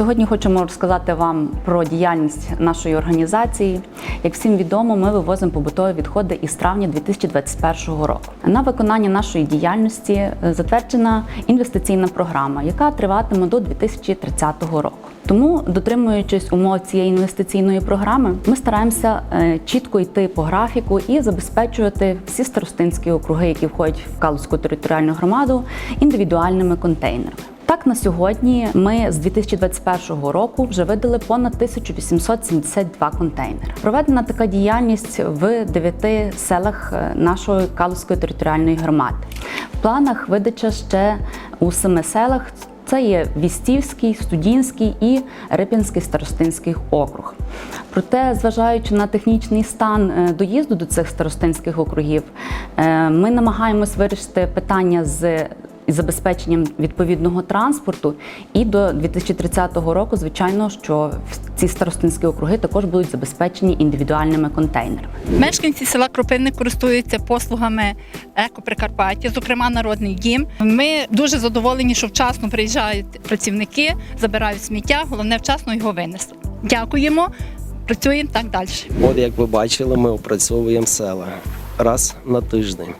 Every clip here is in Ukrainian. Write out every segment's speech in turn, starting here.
Сьогодні хочемо розказати вам про діяльність нашої організації. Як всім відомо, ми вивозимо побутові відходи із травня 2021 року. На виконання нашої діяльності е, затверджена інвестиційна програма, яка триватиме до 2030 року. Тому, дотримуючись умов цієї інвестиційної програми, ми стараємося е, чітко йти по графіку і забезпечувати всі старостинські округи, які входять в Калузьку територіальну громаду, індивідуальними контейнерами. Так, на сьогодні ми з 2021 року вже видали понад 1872 контейнери. Проведена така діяльність в дев'яти селах е, нашої Калузької територіальної громади. В планах видача ще у семи селах. Це є Вістівський, Студінський і Рип'янський старостинський округ. Проте, зважаючи на технічний стан е, доїзду до цих старостинських округів, е, ми намагаємось вирішити питання з із забезпеченням відповідного транспорту. І до 2030 року, звичайно, що ці старостинські округи також будуть забезпечені індивідуальними контейнерами. Мешканці села Кропивник користуються послугами Екоприкарпаття, зокрема Народний дім. Ми дуже задоволені, що вчасно приїжджають працівники, забирають сміття. Головне вчасно його винесли. Дякуємо, працюємо так далі. От як ви бачили, ми опрацьовуємо села раз на тиждень.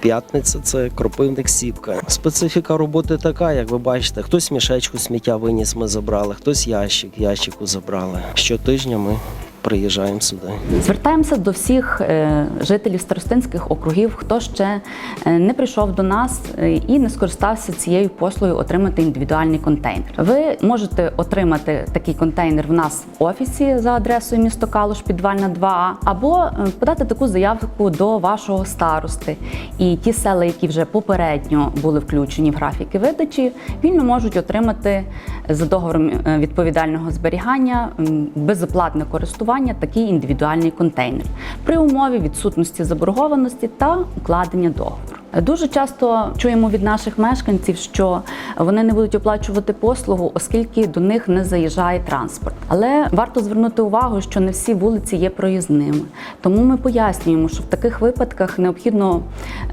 П'ятниця це кропивник сіпка. Специфіка роботи така, як ви бачите, хтось мішечку сміття виніс, ми забрали, хтось ящик, ящику забрали. Щотижня ми приїжджаємо сюди. Звертаємося до всіх е, жителів старостинських округів, хто ще е, не прийшов до нас е, і не скористався цією послугою отримати індивідуальний контейнер. Ви можете отримати такий контейнер в нас в офісі за адресою місто Калуш, підвальна 2А, або подати таку заявку до вашого старости. І ті села, які вже попередньо були включені в графіки видачі, вільно можуть отримати за договором відповідального зберігання безоплатне користування такий індивідуальний контейнер при умові відсутності заборгованості та укладення договору. Дуже часто чуємо від наших мешканців, що вони не будуть оплачувати послугу, оскільки до них не заїжджає транспорт. Але варто звернути увагу, що не всі вулиці є проїзними. Тому ми пояснюємо, що в таких випадках необхідно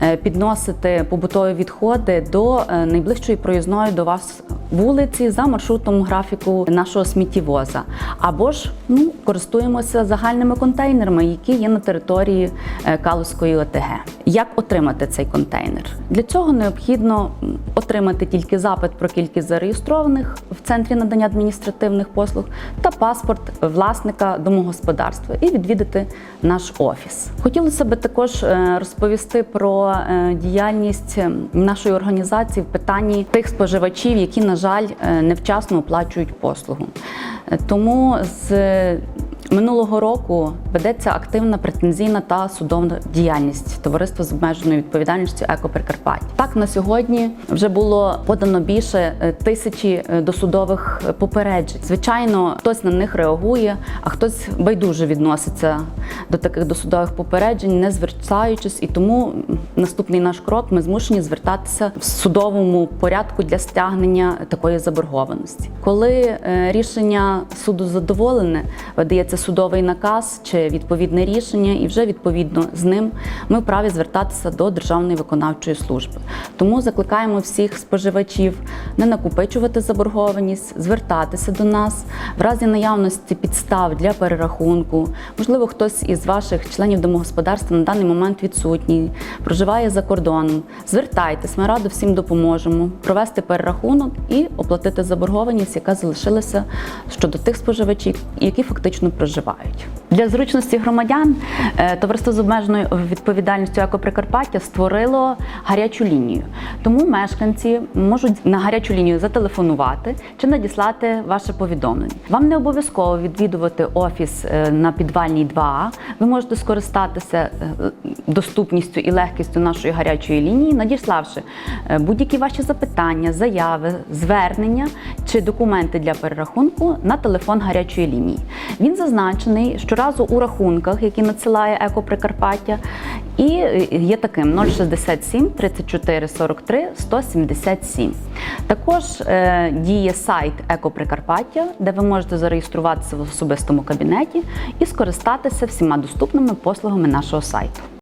е, підносити побутові відходи до е, найближчої проїзної до вас вулиці за маршрутом графіку нашого сміттєвоза, або ж ну користуємося загальними контейнерами, які є на території е, Калузької ОТГ. Як отримати цей контейнер? Для цього необхідно отримати тільки запит про кількість зареєстрованих в центрі надання адміністративних послуг та паспорт власника домогосподарства і відвідати наш офіс. Хотілося би також е, розповісти про е, діяльність нашої організації в питанні тих споживачів, які, на жаль, е, невчасно оплачують послугу. Е, Тому з Минулого року ведеться активна претензійна та судовна діяльність товариства з обмеженою відповідальністю «Екоприкарпаття». Так на сьогодні вже було подано більше е, тисячі е, досудових попереджень. Звичайно, хтось на них реагує, а хтось байдуже відноситься до таких досудових попереджень, не звертаючись. І тому наступний наш крок ми змушені звертатися в судовому порядку для стягнення такої заборгованості. Коли е, рішення суду задоволене, видається судовий наказ чи відповідне рішення, і вже відповідно з ним ми вправі звертатися до Державної виконавчої служби. Тому закликаємо всіх споживачів не накопичувати заборгованість, звертатися до нас в разі наявності підстав для перерахунку. Можливо, хтось із ваших членів домогосподарства на даний момент відсутній, проживає за кордоном. Звертайтесь, ми радо всім допоможемо провести перерахунок і оплатити заборгованість, яка залишилася щодо тих споживачів, які фактично проживають проживають. Для зручності громадян е, товариство з обмеженою відповідальністю «Екоприкарпаття» створило гарячу лінію. Тому мешканці можуть на гарячу лінію зателефонувати чи надіслати ваше повідомлення. Вам не обов'язково відвідувати офіс е, на підвальній 2А. Ви можете скористатися е, доступністю і легкістю нашої гарячої лінії, надіславши будь-які ваші запитання, заяви, звернення чи документи для перерахунку на телефон гарячої лінії. Він зазначений щоразу у рахунках, які надсилає Екоприкарпаття, і е, є таким 067 34 43 177. Також е, діє сайт Екоприкарпаття, де ви можете зареєструватися в особистому кабінеті і скористатися всіма доступними послугами нашого сайту.